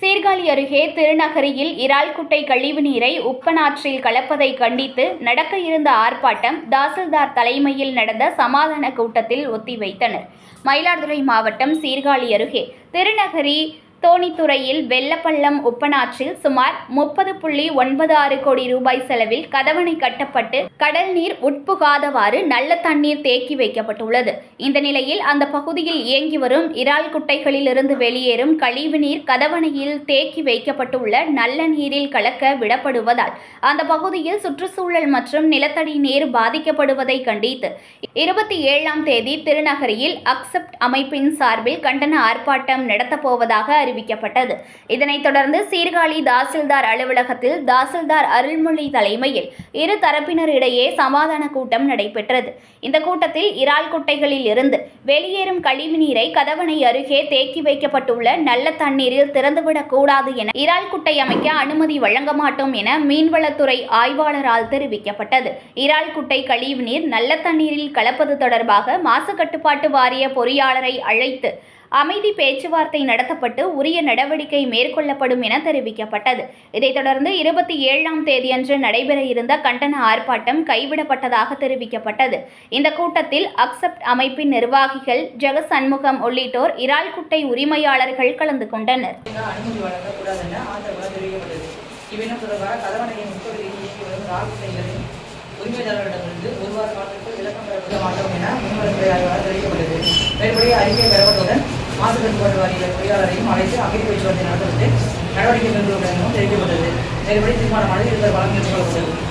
சீர்காழி அருகே திருநகரியில் இறால்குட்டை கழிவுநீரை உப்பனாற்றில் கலப்பதை கண்டித்து நடக்க இருந்த ஆர்ப்பாட்டம் தாசில்தார் தலைமையில் நடந்த சமாதான கூட்டத்தில் ஒத்திவைத்தனர். மயிலாடுதுறை மாவட்டம் சீர்காழி அருகே திருநகரி தோணித்துறையில் வெள்ளப்பள்ளம் உப்பனாற்றில் சுமார் முப்பது புள்ளி ஒன்பது ஆறு கோடி ரூபாய் செலவில் கதவணை கட்டப்பட்டு கடல் நீர் உட்புகாதவாறு நல்ல தண்ணீர் தேக்கி வைக்கப்பட்டுள்ளது. இந்த நிலையில் அந்த பகுதியில் இயங்கி வரும் இறால் குட்டைகளிலிருந்து வெளியேறும் கழிவு நீர் கதவணையில் தேக்கி வைக்கப்பட்டுள்ள நல்ல நீரில் கலக்க விடப்படுவதால் அந்த பகுதியில் சுற்றுச்சூழல் மற்றும் நிலத்தடி நீர் பாதிக்கப்படுவதை கண்டித்து இருபத்தி ஏழாம் தேதி திருநகரியில் அக்செப்ட் அமைப்பின் சார்பில் கண்டன ஆர்ப்பாட்டம் நடத்தப்போவதாக அறிவித்தார் அறிவிக்கப்பட்டது. இதனைத் தொடர்ந்து சீர்காழி தாசில்தார் அலுவலகத்தில் தாசில்தார் அருள்மொழி தலைமையில் இரு தரப்பினரிடையே சமாதான கூட்டம் நடைபெற்றது. இந்த கூட்டத்தில் இறால் குட்டைகளில் இருந்து வெளியேறும் கழிவுநீரை கதவணை அருகே தேக்கி வைக்கப்பட்டுள்ள நல்ல தண்ணீரில் திறந்துவிடக் கூடாது என இறால் குட்டை அமைக்க அனுமதி வழங்க மாட்டோம் என மீன்வளத்துறை ஆய்வாளரால் தெரிவிக்கப்பட்டது. இறால் குட்டை கழிவுநீர் நல்ல தண்ணீரில் கலப்பது தொடர்பாக மாசு கட்டுப்பாட்டு வாரிய பொறியாளரை அழைத்து அமைதி பேச்சுவார்த்தை நடத்தப்பட்டு உரிய நடவடிக்கை மேற்கொள்ளப்படும் என தெரிவிக்கப்பட்டது. இதைத் தொடர்ந்து இருபத்தி ஏழாம் தேதியன்று நடைபெற இருந்த கண்டன ஆர்ப்பாட்டம் கைவிடப்பட்டதாக தெரிவிக்கப்பட்டது. இந்த கூட்டத்தில் அக்செப்ட் அமைப்பின் நிர்வாகிகள் ஜெகஸ் சண்முகம் உள்ளிட்டோர் இறால்குட்டை உரிமையாளர்கள் கலந்து கொண்டனர். அனுமதி உரிமையாளர்களிடமிருந்து ஒரு வார காலத்திற்கு விளக்கம் பெறப்பட மாட்டோம் என மீன்வளத்துறை ஆய்வாளர் தெரிவிக்கப்பட்டது மேற்படி அறிக்கை பெறப்பட்டவுடன் மாசு கட்டுப்பாட்டு வாரிய பொறியாளரையும் அழைத்து அமைதி பேச்சுவார்த்தை நடத்தப்பட்டு நடவடிக்கை மேற்கொள்ளப்படும் தெரிவிக்கப்பட்டது. மேற்படி தீர்மானமானது இருந்த வழங்கல் மேற்கொள்ளப்பட்டது